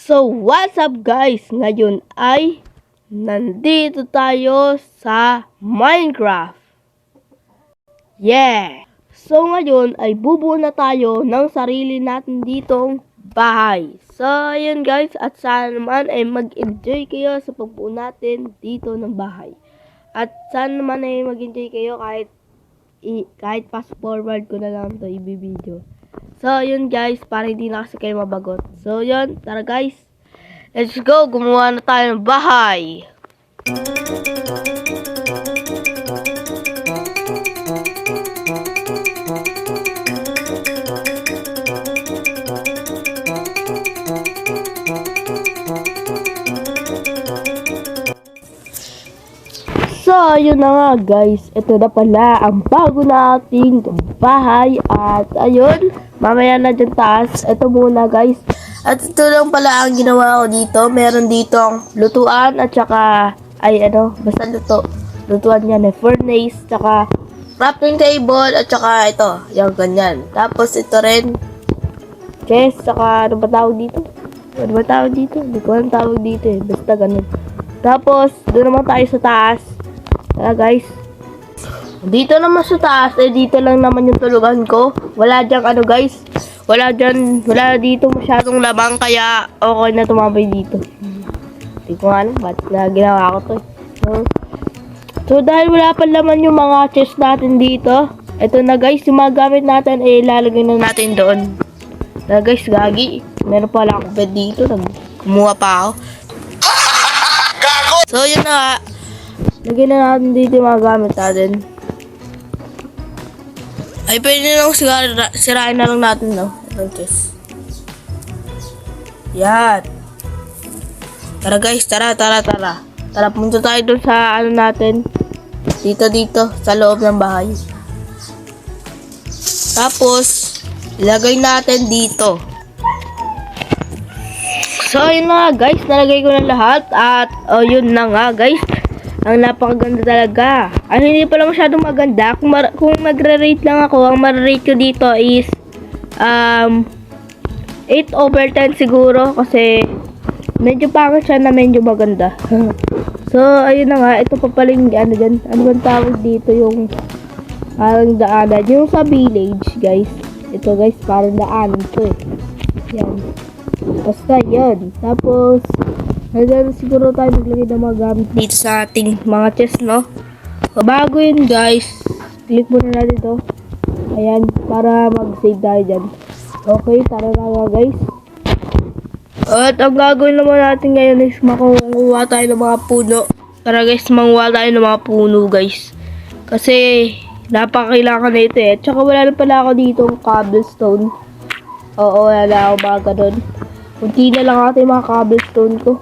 So, what's up guys? Ngayon ay nandito tayo sa Minecraft. Yeah! So, ngayon ay bubuo na tayo ng sarili natin ditong bahay. So, ayun guys, at sana naman ay mag-enjoy kayo sa pagbuo natin dito ng bahay. At sana naman ay mag-enjoy kayo kahit kahit fast forward ko na lang to i-video. So, yun guys, para hindi na kasi kayo mabagot. So, yun, tara guys. Let's go, gumawa na tayo ng bahay. So, yun na nga guys. Ito na pala ang bago nating bahay. At ayun, mamaya na dyan taas. Ito muna guys. At ito lang pala ang ginawa ko dito. Meron dito ang lutuan at saka, ay ano, basta luto. Lutuan yan eh, furnace, tsaka crafting table, at saka ito, yung ganyan. Tapos ito rin, chest, tsaka ano ba tawag dito? Ano ba tawag dito? Hindi ko tawag dito eh. Basta ganun. Tapos, doon naman tayo sa taas. Tara guys. Dito naman sa taas, eh dito lang naman yung tulugan ko. Wala dyan ano guys. Wala dyan, wala dito masyadong labang kaya okay na tumambay dito. Hindi ko alam ba't na ginawa ko to. eh. So, dahil wala pa laman yung mga chest natin dito, ito na guys, yung mga gamit natin eh ilalagay na natin doon. Na guys, gagi. Meron pala akong bed dito. Kumuha pa ako. So yun na nga. Lagyan na natin dito yung mga gamit natin. Ay, pwede lang sira, sirain na lang natin, no? Itong chest. Yan. Tara guys, tara, tara, tara. Tara, punta tayo dun sa ano natin. Dito, dito, sa loob ng bahay. Tapos, ilagay natin dito. So, yun na nga guys, nalagay ko na lahat. At, oh, yun na nga guys. Ang napakaganda talaga. Ano hindi pala masyadong maganda. Kung, mar- kung magre-rate lang ako, ang mar-rate ko dito is um 8 over 10 siguro kasi medyo pangit siya na medyo maganda. so, ayun na nga. Ito pa pala yung ano dyan. Ano bang tawag dito yung parang daanan. Yung sa village, guys. Ito guys, parang daanan to eh. Yan. Basta yun. Tapos, Hanggang siguro tayo maglagay ng mga gamit dito sa ating mga chest, no? So, bago yun, guys, click muna natin to. Ayan, para mag-save tayo dyan. Okay, tara na nga, guys. At ang gagawin naman natin ngayon is makukuha tayo ng mga puno. Tara guys, manguha tayo ng mga puno, guys. Kasi, napakailangan na ito eh. Tsaka wala na pala ako dito cobblestone. Oo, wala na ako mga ganun. Kunti na lang ata yung mga cobblestone ko.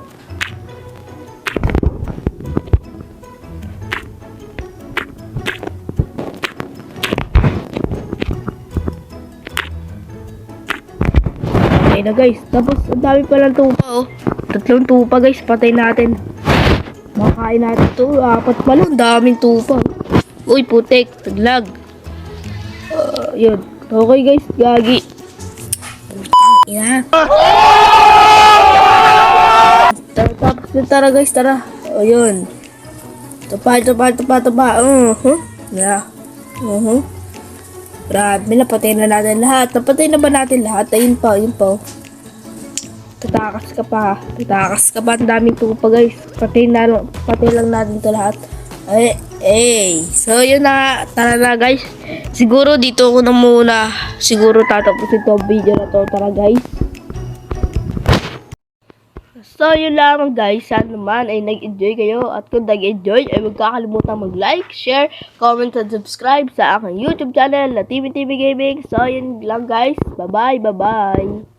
Okay na guys. Tapos, ang dami palang tupa oh. Tatlong tupa guys. Patay natin. Makain natin to. Apat pala. Ang daming tupa. Uy, putek. Taglag. Uh, yun. Okay guys. Gagi. Ina. Tara, na tara guys. Tara. O yun. Tupa, tupa, tupa, tupa. Uh -huh. Yeah. Uh -huh. Grabe, napatay na natin lahat. Napatay na ba natin lahat? Ayun pa, ayun pa. Tatakas ka pa. Tatakas ka pa. Ang daming tupa guys. Patay na lang, patay lang natin to lahat. Ay, eh. So, yun na. Tara na guys. Siguro dito ko na muna. Siguro tatapusin to video na to. Tara guys. So, yun lamang guys. Sana naman ay nag-enjoy kayo. At kung nag-enjoy, ay huwag kakalimutan mag-like, share, comment, and subscribe sa aking YouTube channel na TV TV Gaming. So, yun lang guys. Bye-bye, bye-bye.